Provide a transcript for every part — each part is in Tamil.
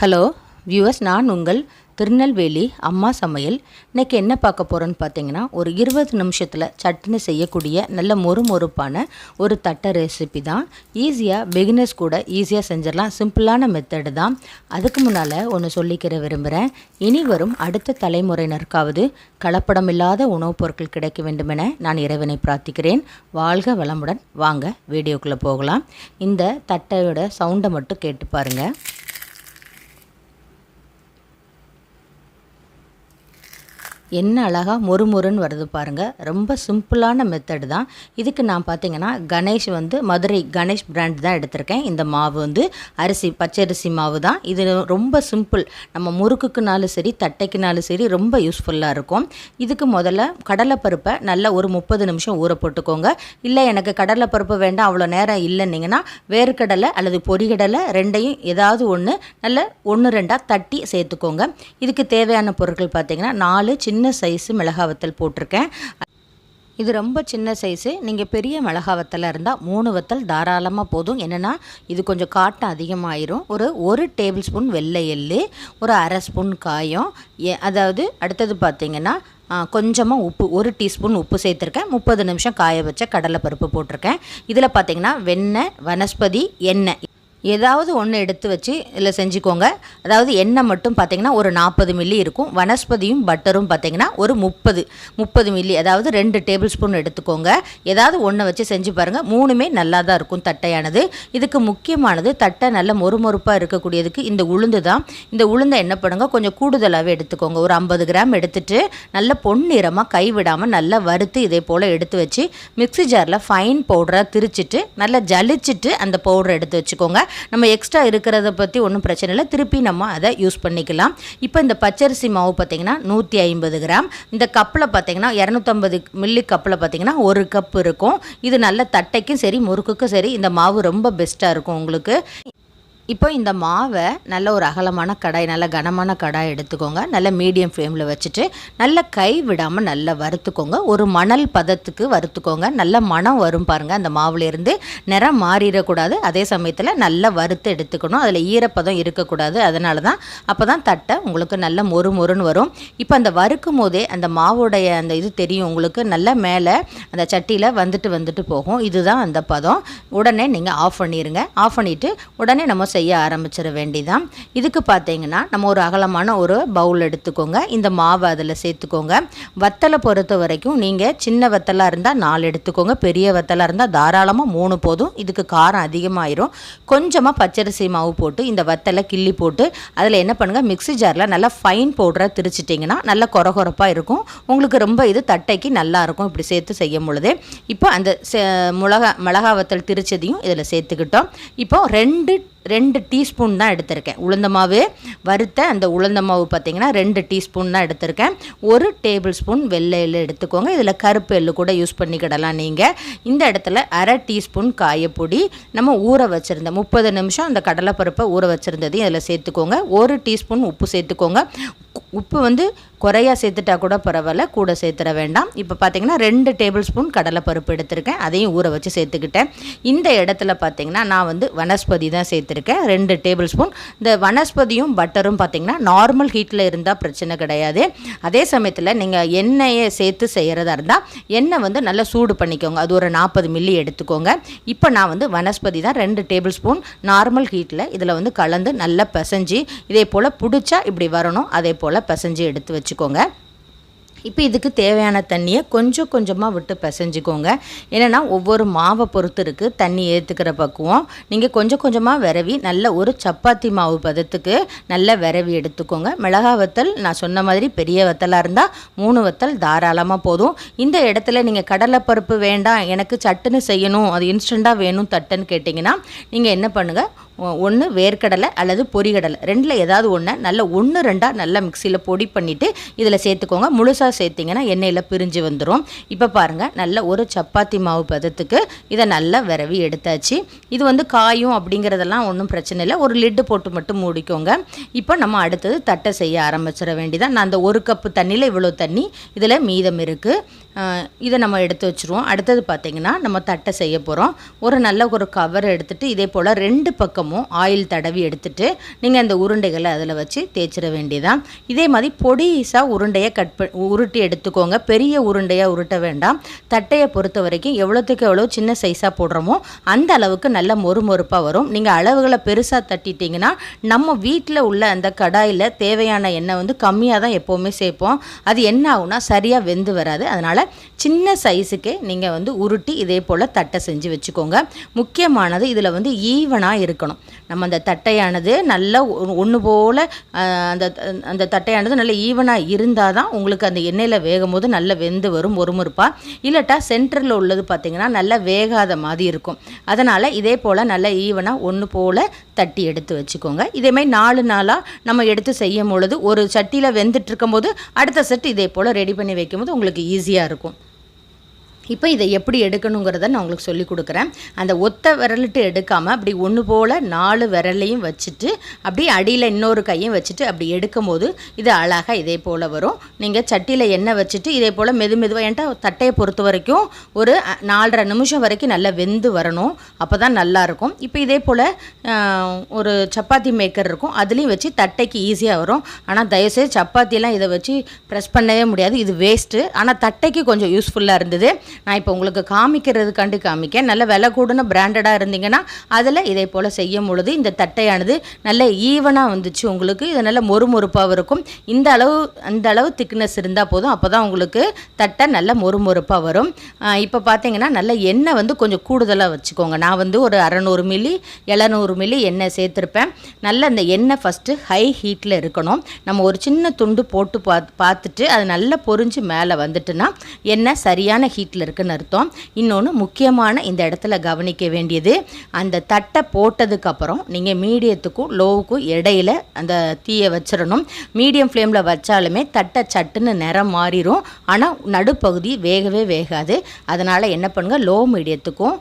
ஹலோ வியூவர்ஸ் நான் உங்கள் திருநெல்வேலி அம்மா சமையல். இன்றைக்கி என்ன பார்க்க போகிறோன்னு பார்த்தீங்கன்னா ஒரு இருபது நிமிஷத்தில் சட்னி செய்யக்கூடிய நல்ல மொறு மொறுப்பான ஒரு தட்டை ரெசிபி தான். ஈஸியாக பிகினர்ஸ் கூட ஈஸியாக செஞ்சிடலாம். சிம்பிளான மெத்தடு தான். அதுக்கு முன்னால் ஒன்று சொல்லிக்கிற விரும்புகிறேன் இனி வரும் அடுத்த தலைமுறையினருக்காவது கலப்படம் இல்லாத உணவுப் பொருட்கள் கிடைக்க வேண்டுமென நான் இறைவனை பிரார்த்திக்கிறேன். வாழ்க வளமுடன். வாங்க வீடியோக்குள்ளே போகலாம். இந்த தட்டையோட சவுண்டை மட்டும் கேட்டு பாருங்கள் என்ன அழகாக மொறுமொறுன்னு வருது பாருங்கள் ரொம்ப சிம்பிளான மெத்தடு தான். இதுக்கு நான் பார்த்தீங்கன்னா கணேஷ் வந்து மதுரை கணேஷ் பிராண்ட் தான் எடுத்திருக்கேன். இந்த மாவு வந்து அரிசி பச்சரிசி மாவு தான். இது ரொம்ப சிம்பிள் நம்ம முறுக்குக்குனாலும் சரி தட்டைக்குனாலும் சரி ரொம்ப யூஸ்ஃபுல்லாக இருக்கும். இதுக்கு முதல்ல கடலைப்பருப்பை நல்லா ஒரு முப்பது நிமிஷம் ஊற போட்டுக்கோங்க. இல்லை எனக்கு கடலைப்பருப்பு வேண்டாம் அவ்வளோ நேரம் இல்லைன்னிங்கன்னா வேர்க்கடலை அல்லது பொரிகடலை ரெண்டையும் ஏதாவது ஒன்று நல்ல ஒன்று ரெண்டாக தட்டி சேர்த்துக்கோங்க. இதுக்கு தேவையான பொருட்கள் பார்த்தீங்கன்னா நாலு சின்ன சின்ன சைஸு மிளகா வத்தல் போட்டிருக்கேன். இது ரொம்ப சின்ன சைஸு. நீங்கள் பெரிய மிளகா வத்தலாக இருந்தால் மூணு வத்தல் தாராளமாக போதும். என்னென்னா இது கொஞ்சம் காட்டம் அதிகமாயிரும். ஒரு ஒரு டேபிள் ஸ்பூன் வெள்ளை எள்ளு ஒரு அரை ஸ்பூன் காயம் அதாவது அடுத்தது பார்த்திங்கன்னா கொஞ்சமாக உப்பு ஒரு டீஸ்பூன் உப்பு சேர்த்துருக்கேன். முப்பது நிமிஷம் காய வச்ச கடலைப்பருப்பு போட்டிருக்கேன். இதில் பார்த்திங்கன்னா வெண்ணெய் வனஸ்பதி எண்ணெய். ஏதாவது ஒன்று எடுத்து வச்சு இதில் செஞ்சுக்கோங்க. அதாவது எண்ணெய் மட்டும் பார்த்திங்கன்னா ஒரு நாற்பது மில்லி இருக்கும். வனஸ்பதியும் பட்டரும் பார்த்திங்கன்னா ஒரு முப்பது முப்பது மில்லி அதாவது ரெண்டு டேபிள் ஸ்பூன் எடுத்துக்கோங்க. ஏதாவது ஒன்று வச்சு செஞ்சு பாருங்கள் மூணுமே நல்லா தான் இருக்கும் தட்டையானது. இதுக்கு முக்கியமானது தட்டை நல்ல மொறுமொறுப்பாக இருக்கக்கூடியதுக்கு இந்த உளுந்து தான். இந்த உளுந்தை என்ன பண்ணுங்க? கொஞ்சம் கூடுதலாகவே எடுத்துக்கோங்க. ஒரு ஐம்பது கிராம் எடுத்துட்டு நல்ல பொன்னிறமாக கைவிடாமல் நல்லா வறுத்து இதே போல் எடுத்து வச்சு மிக்சி ஜாரில் ஃபைன் பவுடராக திரிச்சிட்டு நல்லா ஜலிச்சிட்டு அந்த பவுடரை எடுத்து வச்சுக்கோங்க. நம்ம எக்ஸ்ட்ரா இருக்கிறத பற்றி ஒன்றும் பிரச்சனை இல்லை. திருப்பி நம்ம அதை யூஸ் பண்ணிக்கலாம். இப்போ இந்த பச்சரிசி மாவு பார்த்திங்கன்னா நூற்றி ஐம்பது கிராம். இந்த கப்பில் பார்த்திங்கன்னா இரநூத்தம்பது மில்லி கப்பில் பார்த்திங்கன்னா ஒரு கப் இருக்கும். இது நல்ல தட்டைக்கும் சரி முறுக்குக்கும் சரி இந்த மாவு ரொம்ப பெஸ்ட்டாக இருக்கும் உங்களுக்கு. இப்போ இந்த மாவை நல்ல ஒரு அகலமான கடாய் நல்ல கனமான கடாய் எடுத்துக்கோங்க. நல்ல மீடியம் ஃப்ளேமில் வச்சுட்டு நல்ல கை விடாமல் நல்லா வறுத்துக்கோங்க. ஒரு மணல் பதத்துக்கு வறுத்துக்கோங்க. நல்ல மனம் வரும் பாருங்கள் அந்த மாவுலேருந்து நிறம் மாறிடக்கூடாது. அதே சமயத்தில் நல்லா வறுத்து எடுத்துக்கணும். அதில் ஈரப்பதம் இருக்கக்கூடாது. அதனால தான் அப்போ தான் தட்டை உங்களுக்கு நல்ல மொறு மொறுன்னு வரும். இப்போ அந்த வறுக்கும் போதே அந்த மாவுடைய அந்த இது தெரியும் உங்களுக்கு. நல்ல மேலே அந்த சட்டியில் வந்துட்டு வந்துட்டு போகும். இதுதான் அந்த பதம். உடனே நீங்கள் ஆஃப் பண்ணிடுங்க ஆஃப் பண்ணிவிட்டு உடனே நம்ம செய்ய ஆரம்பிச்சிட வேண்டிதான். இதுக்கு பார்த்தீங்கன்னா நம்ம ஒரு அகலமான ஒரு பவுல் எடுத்துக்கோங்க. இந்த மாவை அதில் சேர்த்துக்கோங்க. வத்தலை பொறுத்த வரைக்கும் நீங்கள் சின்ன வத்தலாக இருந்தால் நாலு எடுத்துக்கோங்க. பெரிய வத்தலாக இருந்தால் தாராளமாக மூணு போதும். இதுக்கு காரம் அதிகமாயிரும். கொஞ்சமாக பச்சரிசி மாவு போட்டு இந்த வத்தலை கிள்ளி போட்டு அதில் என்ன பண்ணுங்கள் மிக்சி ஜாரில் நல்லா ஃபைன் பவுடராக திரிச்சிட்டிங்கன்னா நல்லா குறகுறப்பாக இருக்கும். உங்களுக்கு ரொம்ப இது தட்டைக்கு நல்லாயிருக்கும் இப்படி சேர்த்து செய்யும் பொழுது. இப்போ அந்த மிளகா மிளகா வத்தல் திரிச்சதையும் இதில் சேர்த்துக்கிட்டோம். இப்போ ரெண்டு ரெண்டு டீஸ்பூன் தான் எடுத்திருக்கேன். உளுந்த மாவு வறுத்த அந்த உளுந்த மாவு பார்த்திங்கன்னா ரெண்டு டீஸ்பூன் தான் எடுத்திருக்கேன். ஒரு டேபிள் ஸ்பூன் வெள்ளை எள்ளு எடுத்துக்கோங்க. இதில் கருப்பு எள்ளு கூட யூஸ் பண்ணிக்கிடலாம் நீங்கள் இந்த இடத்துல அரை டீஸ்பூன் காயப்பொடி. நம்ம ஊற வச்சுருந்த முப்பது நிமிஷம் அந்த கடலைப்பருப்பை ஊற வச்சுருந்ததையும் அதில் சேர்த்துக்கோங்க. ஒரு டீஸ்பூன் உப்பு சேர்த்துக்கோங்க. உப்பு வந்து குறையா சேர்த்துட்டா கூட பரவாயில்ல கூட சேர்த்துட வேண்டாம். இப்போ பார்த்தீங்கன்னா ரெண்டு டேபிள் ஸ்பூன் கடலைப்பருப்பு எடுத்திருக்கேன் அதையும் ஊற வச்சு சேர்த்துக்கிட்டேன். இந்த இடத்துல பார்த்தீங்கன்னா நான் வந்து வனஸ்பதி தான் சேர்த்துருக்கேன். ரெண்டு டேபிள் ஸ்பூன் இந்த வனஸ்பதியும் பட்டரும் பார்த்தீங்கன்னா நார்மல் ஹீட்டில் இருந்தால் பிரச்சனை கிடையாது. அதே சமயத்தில் நீங்கள் எண்ணெயை சேர்த்து செய்கிறதா இருந்தால் எண்ணெய் வந்து நல்லா சூடு பண்ணிக்கோங்க. அது ஒரு நாற்பது மில்லி எடுத்துக்கோங்க. இப்போ நான் வந்து வனஸ்பதி தான் ரெண்டு டேபிள் ஸ்பூன் நார்மல் ஹீட்டில் இதில் வந்து கலந்து நல்லா பிசைஞ்சு இதே போல் பிடிச்சா இப்படி வரணும் அதே போல் பிசைஞ்சு எடுத்து வச்சு வச்சுக்கோங்க. இப்போ இதுக்கு தேவையான தண்ணியை கொஞ்சம் கொஞ்சமாக விட்டு பிசைஞ்சிக்கோங்க. ஏன்னா ஒவ்வொரு மாவை பொறுத்து இருக்குது தண்ணி ஏற்றுக்கிற பக்குவம். நீங்கள் கொஞ்சம் கொஞ்சமாக விரவி நல்ல ஒரு சப்பாத்தி மாவு பதத்துக்கு நல்ல விரவி எடுத்துக்கோங்க. மிளகா வத்தல் நான் சொன்ன மாதிரி பெரிய வத்தலாக இருந்தால் மூணு வத்தல் தாராளமாக போதும். இந்த இடத்துல நீங்கள் கடலைப்பருப்பு வேண்டாம் எனக்கு சட்டுன்னு செய்யணும் அது இன்ஸ்டண்ட்டாக வேணும் தட்டுன்னு கேட்டிங்கன்னா நீங்கள் என்ன பண்ணுங்கள் ஒன்று வேர்க்கடலை அல்லது பொரிகடலை ரெண்டில் ஏதாவது ஒன்று நல்ல ஒன்று ரெண்டாக நல்லா மிக்சியில் பொடி பண்ணிவிட்டு இதில் சேர்த்துக்கோங்க. முழுசாக சேர்த்திங்கன்னா எண்ணெயில் பிரிஞ்சு வந்துடும் இப்போ பாருங்கள் நல்ல ஒரு சப்பாத்தி மாவு பதத்துக்கு இதை நல்லா விரவி எடுத்தாச்சு. இது வந்து காயும் அப்படிங்கிறதெல்லாம் ஒன்றும் பிரச்சனை இல்லை. ஒரு லிட்டு போட்டு மட்டும் மூடிக்கோங்க. இப்போ நம்ம அடுத்தது தட்டை செய்ய ஆரம்பிச்சிட வேண்டியதான் நான் அந்த ஒரு கப்பு தண்ணியில் இவ்வளோ தண்ணி இதில் மீதம் இருக்குது இதை நம்ம எடுத்து வச்சுருவோம். அடுத்தது பார்த்திங்கன்னா நம்ம தட்டை செய்ய போகிறோம் ஒரு நல்ல ஒரு கவர் எடுத்துகிட்டு இதே போல் ரெண்டு பக்கம் பக்கமும் ஆயில் தடவி எடுத்துட்டு நீங்கள் அந்த உருண்டைகளை அதில் வச்சு தேய்ச்சிட வேண்டியதான் இதே மாதிரி பொடிசாக உருண்டையை கட் உருட்டி எடுத்துக்கோங்க. பெரிய உருண்டையாக உருட்ட வேண்டாம். தட்டையை பொறுத்த வரைக்கும் எவ்வளோத்துக்கு எவ்வளோ சின்ன சைஸாக போடுறோமோ அந்த அளவுக்கு நல்ல மொறுமொறுப்பாக வரும். நீங்கள் அளவுகளை பெருசாக தட்டிட்டிங்கன்னா நம்ம வீட்டில் உள்ள அந்த கடாயில் தேவையான எண்ணெய் வந்து கம்மியாக தான் எப்போவுமே சேர்ப்போம். அது என்ன ஆகுனா சரியாக வெந்து வராது. அதனால் சின்ன சைஸுக்கே நீங்கள் வந்து உருட்டி இதே போல் தட்டை செஞ்சு வச்சுக்கோங்க. முக்கியமானது இதில் வந்து ஈவனாக இருக்கணும். நம்ம அந்த தட்டையானது நல்லா ஒன்று போல் அந்த அந்த தட்டையானது நல்ல ஈவனாக இருந்தால் தான் உங்களுக்கு அந்த எண்ணெயில் வேகும் போது நல்லா வெந்து வரும் மொறுமொறுப்பாக இல்லட்டா சென்டரில் உள்ளது பார்த்திங்கன்னா நல்லா வேகாத மாதிரி இருக்கும். அதனால் இதே போல் நல்லா ஈவனாக ஒன்று போல் தட்டி எடுத்து வச்சுக்கோங்க. இதேமாதிரி நாலு நாளாக நம்ம எடுத்து செய்யும் பொழுது ஒரு சட்டியில் வெந்துட்டு இருக்கும்போது அடுத்த செட் இதே போல் ரெடி பண்ணி வைக்கும்போது உங்களுக்கு ஈஸியாக இருக்கும். இப்போ இதை எப்படி எடுக்கணுங்கிறத நான் உங்களுக்கு சொல்லி கொடுக்குறேன். அந்த ஒத்த விரலிட்டு எடுக்காமல் அப்படி ஒன்று போல் நாலு விரலையும் வச்சுட்டு அப்படியே அடியில் இன்னொரு கையும் வச்சுட்டு அப்படி எடுக்கும்போது இது அழகாக இதே போல் வரும். நீங்கள் சட்டியில் எண்ணெய் வச்சுட்டு இதே போல் மெது மெதுவாக என்கிட்ட தட்டையை பொறுத்த வரைக்கும் ஒரு நாலரை நிமிஷம் வரைக்கும் நல்லா வெந்து வரணும். அப்போ தான் நல்லாயிருக்கும் இப்போ இதே போல் ஒரு சப்பாத்தி மேக்கர் இருக்கும். அதுலேயும் வச்சு தட்டைக்கு ஈஸியாக வரும். ஆனால் தயவுசெய்து சப்பாத்தியெல்லாம் இதை வச்சு ப்ரெஸ் பண்ணவே முடியாது. இது வேஸ்ட்டு ஆனால் தட்டைக்கு கொஞ்சம் யூஸ்ஃபுல்லாக இருந்தது. நான் இப்போ உங்களுக்கு காமிக்கிறதுக்காண்டி காமிக்க நல்ல விலை கூடுன பிராண்டடாக இருந்தீங்கன்னா அதில் இதே போல் செய்யும் பொழுது இந்த தட்டையானது நல்ல ஈவனாக வந்துச்சு உங்களுக்கு. இது நல்ல மொறுமொறுப்பாக இருக்கும். இந்த அளவு அந்த அளவு திக்னஸ் இருந்தால் போதும். அப்போ தான் உங்களுக்கு தட்டை நல்ல மொறுமொறுப்பாக வரும். இப்போ பார்த்தீங்கன்னா நல்ல எண்ணெய் வந்து கொஞ்சம் கூடுதலாக வச்சுக்கோங்க. நான் வந்து ஒரு அறநூறு மில்லி எழுநூறு மில்லி எண்ணெய் சேர்த்துருப்பேன். நல்ல அந்த எண்ணெய் ஃபஸ்ட்டு ஹை ஹீட்டில் இருக்கணும். நம்ம ஒரு சின்ன துண்டு போட்டு பார்த்து பார்த்துட்டு அது நல்லா பொறிஞ்சு மேலே வந்துட்டுனா எண்ணெய் சரியான ஹீட்டில் இருக்குன்னு அர்த்தம். இன்னொன்று முக்கியமான இந்த இடத்துல கவனிக்க வேண்டியது அந்த தட்டை போட்டதுக்கப்புறம் நீங்கள் மீடியத்துக்கும் லோவுக்கும் இடையில அந்த தீயை வச்சிடணும். மீடியம் ஃப்ளேமில் வச்சாலுமே தட்டை சட்டுன்னு நிறம் மாறிடும் ஆனால் நடுப்பகுதி வேகவே வேகாது. அதனால் என்ன பண்ணுங்கள் லோ மீடியத்துக்கும்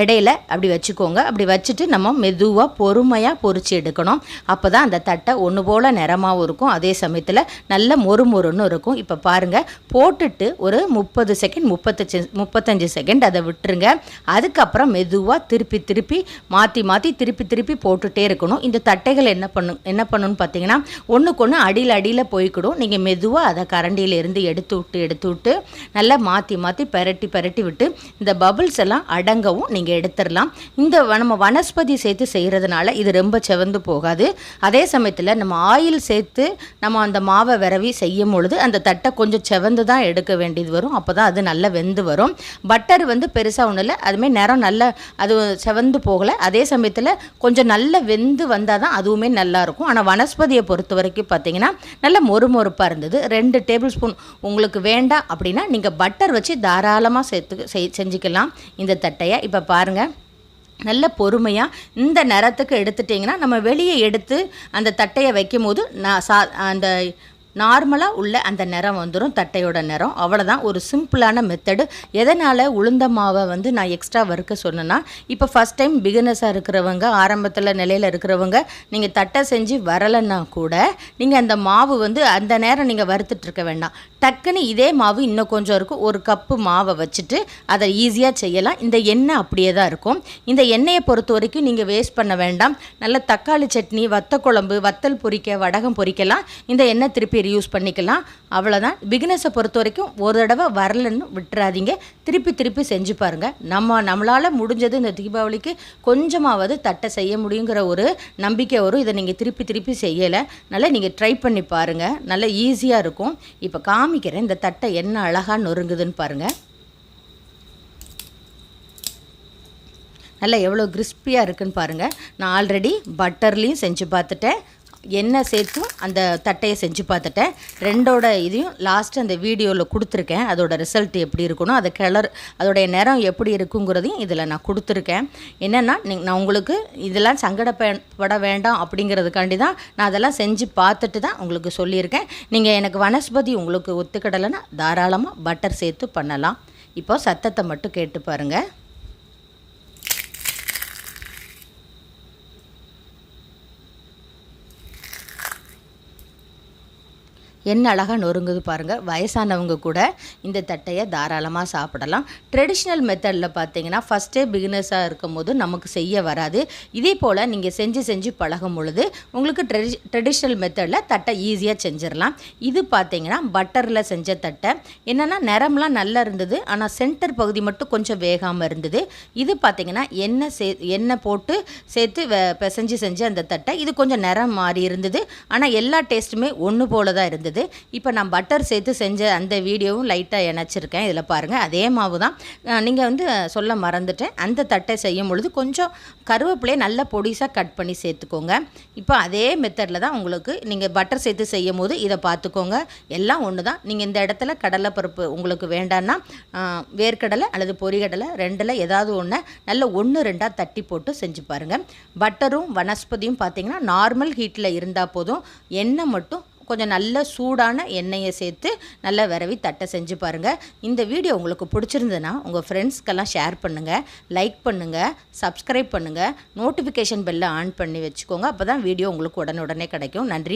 இடையில அப்படி வச்சுக்கோங்க. அப்படி வச்சுட்டு நம்ம மெதுவாக பொறுமையாக பொறிச்சு எடுக்கணும். அப்போ தான் அந்த தட்டை ஒன்று போல் நிறமாகவும் இருக்கும். அதே சமயத்தில் நல்ல மொறு மொறுன்னு இருக்கும். இப்போ பாருங்கள் போட்டுட்டு ஒரு முப்பது செகண்ட் முப்பத்தஞ்சு முப்பத்தஞ்சு செகண்ட் அதை விட்டுருங்க. அதுக்கப்புறம் மெதுவாக திருப்பி திருப்பி மாற்றி மாற்றி திருப்பி திருப்பி போட்டுகிட்டே இருக்கணும். இந்த தட்டைகள் என்ன பண்ணும் என்ன பண்ணணும்னு பார்த்தீங்கன்னா ஒன்றுக்கு ஒன்று அடியில் அடியில் போய்க்கிடும். நீங்கள் மெதுவாக அதை கரண்டியிலேருந்து எடுத்து விட்டு எடுத்து விட்டு நல்லா மாற்றி மாற்றி பரட்டி பரட்டி விட்டு இந்த பபுள்ஸ் எல்லாம் அடங்கவும் நீங்கள் எடுத்துடலாம். இந்த நம்ம வனஸ்பதி சேர்த்து செய்கிறதுனால இது ரொம்ப செவந்து போகாது. அதே சமயத்தில் நம்ம ஆயில் சேர்த்து நம்ம அந்த மாவை விரவி செய்யும் பொழுது அந்த தட்டை கொஞ்சம் செவந்து தான் எடுக்க வேண்டியது வரும். அப்போ தான் அது நல்லா வெந்து வரும். பட்டர் வந்து பெருசாக ஒன்றும் இல்லை. அதுமாரி நேரம் நல்ல அது செவந்து போகலை. அதே சமயத்தில் கொஞ்சம் நல்ல வெந்து வந்தால் தான் அதுவுமே நல்லாயிருக்கும் ஆனால் வனஸ்பதியை பொறுத்த வரைக்கும் பார்த்தீங்கன்னா நல்ல மொறுமொறுப்பாக இருந்தது. ரெண்டு டேபிள் ஸ்பூன் உங்களுக்கு வேண்டாம் அப்படின்னா நீங்கள் பட்டர் வச்சு தாராளமாக சேர்த்து செஞ்சுக்கலாம். இந்த தட்டையை. இப்போ பாருங்கள் நல்ல பொறுமையாக இந்த நேரத்துக்கு எடுத்துட்டிங்கன்னா நம்ம வெளியே எடுத்து அந்த தட்டையை வைக்கும் போது நான் சா அந்த நார்மலாக உள்ள அந்த நிறம் வந்துடும் தட்டையோட நிறம். அவ்வளோதான் ஒரு சிம்பிளான மெத்தடு எதனால் உளுந்த மாவை வந்து நான் எக்ஸ்ட்ரா வறுக்க சொன்னேன்னா இப்போ ஃபஸ்ட் டைம் பிகினஸாக இருக்கிறவங்க ஆரம்பத்தில் நிலையில் இருக்கிறவங்க நீங்கள் தட்டை செஞ்சு வரலைன்னா கூட நீங்கள் அந்த மாவு வந்து அந்த நேரம் நீங்கள் வறுத்துட்ருக்க வேண்டாம். டக்குன்னு இதே மாவு இன்னும் கொஞ்சம் இருக்கும். ஒரு கப்பு மாவை வச்சுட்டு அதை ஈஸியாக செய்யலாம். இந்த எண்ணெய் அப்படியே தான் இருக்கும். இந்த எண்ணெயை பொறுத்த வரைக்கும் நீங்கள் வேஸ்ட் பண்ண வேண்டாம். நல்ல தக்காளி சட்னி வத்த குழம்பு வத்தல் பொரிக்க வடகம் பொரிக்கலாம். இந்த எண்ணெய் திருப்பி யூஸ் பண்ணிக்கலாம். அவ்வளோதான் பிகினஸை பொறுத்த வரைக்கும் ஒரு தடவை வரலன்னு விட்டுறாதீங்க. திருப்பி திருப்பி செஞ்சு பாருங்கள் நம்ம நம்மளால் முடிஞ்சது இந்த தீபாவளிக்கு கொஞ்சமாவது தட்டை செய்ய முடியுங்கிற ஒரு நம்பிக்கை வரும். இதை நீங்கள் திருப்பி திருப்பி செய்யலை. நல்லா நீங்கள் ட்ரை பண்ணி பாருங்கள் நல்லா ஈஸியாக இருக்கும். இப்போ காமிக்கிறேன். இந்த தட்டை என்ன அழகாக நொறுங்குதுன்னு பாருங்கள் நல்லா எவ்வளோ கிறிஸ்பியாக இருக்குன்னு பாருங்கள் நான் ஆல்ரெடி பட்டர்லேயும் செஞ்சு பார்த்துட்டேன். எண்ணெய் சேர்த்தும் அந்த தட்டையை செஞ்சு பார்த்துட்டேன். ரெண்டோட இதையும் லாஸ்ட் அந்த வீடியோவில் கொடுத்துருக்கேன். அதோட ரிசல்ட் எப்படி இருக்கணும் அது கிளர் அதோடைய நிறம் எப்படி இருக்குங்கிறதையும் இதில் நான் கொடுத்துருக்கேன். என்னென்னா நான் உங்களுக்கு இதெல்லாம் சங்கடப்பட வேண்டாம் அப்படிங்கிறதுக்காண்டி தான் நான் அதெல்லாம் செஞ்சு பார்த்துட்டு தான் உங்களுக்கு சொல்லியிருக்கேன். நீங்கள் எனக்கு வனஸ்பதி உங்களுக்கு ஒத்துக்கிடலைன்னா தாராளமாக பட்டர் சேர்த்து பண்ணலாம். இப்போ சத்தத்தை மட்டும் கேட்டு பாருங்கள் என்ன அழகாக நொறுங்குது பாருங்கள் வயசானவங்க கூட இந்த தட்டையை தாராளமாக சாப்பிடலாம். ட்ரெடிஷ்னல் மெத்தடில் பார்த்தீங்கன்னா ஃபஸ்ட்டே பிகினர்ஸாக இருக்கும் போது நமக்கு செய்ய வராது. இதே போல் நீங்கள் செஞ்சு செஞ்சு பழகும் பொழுது உங்களுக்கு ட்ரெடி ட்ரெடிஷ்னல் மெத்தடில் தட்டை ஈஸியாக செஞ்சிடலாம். இது பார்த்தீங்கன்னா பட்டரில் செஞ்ச தட்டை. என்னென்னா நிறம்லாம் நல்லா இருந்தது. ஆனால் சென்டர் பகுதி மட்டும் கொஞ்சம் வேகாமல் இருந்தது. இது பார்த்தீங்கன்னா எண்ணெய் சே எண்ணெய் போட்டு சேர்த்து பிசைஞ்சு செஞ்ச அந்த தட்டை. இது கொஞ்சம் நிறம் மாறி இருந்தது. ஆனால் எல்லா டேஸ்ட்டுமே ஒன்று போல தான் இருந்தது. இப்போ நான் பட்டர் சேர்த்து செஞ்ச அந்த வீடியோவும் லைட்டாக இணைச்சிருக்கேன். இதில் பாருங்கள் அதே மாவு தான். நீங்கள் வந்து சொல்ல மறந்துட்டேன். அந்த தட்டை செய்யும் பொழுது கொஞ்சம் கருவேப்பிலையை நல்லா பொடிசாக கட் பண்ணி சேர்த்துக்கோங்க. இப்போ அதே மெத்தடில் தான் உங்களுக்கு நீங்கள் பட்டர் சேர்த்து செய்யும் போது இதை பார்த்துக்கோங்க. எல்லாம் ஒன்று தான். நீங்கள் இந்த இடத்துல கடலைப்பருப்பு உங்களுக்கு வேண்டான்னா வேர்க்கடலை அல்லது பொரிகடலை ரெண்டில் ஏதாவது ஒன்று நல்ல ஒன்று ரெண்டாக தட்டி போட்டு செஞ்சு பாருங்கள் பட்டரும் வனஸ்பதியும் பார்த்தீங்கன்னா நார்மல் ஹீட்டில் இருந்தால் போதும். எண்ணெய் மட்டும் கொஞ்சம் நல்ல சூடான எண்ணெயை சேர்த்து நல்லா விரவி தட்டை செஞ்சு பாருங்கள் இந்த வீடியோ உங்களுக்கு பிடிச்சிருந்ததுன்னா உங்கள் ஃப்ரெண்ட்ஸ்க்கெல்லாம் ஷேர் பண்ணுங்கள் லைக் பண்ணுங்கள் சப்ஸ்கிரைப் பண்ணுங்கள் நோட்டிஃபிகேஷன் பெல்லை ஆன் பண்ணி வச்சுக்கோங்க. அப்போ தான் வீடியோ உங்களுக்கு உடனுடனே கிடைக்கும். நன்றி.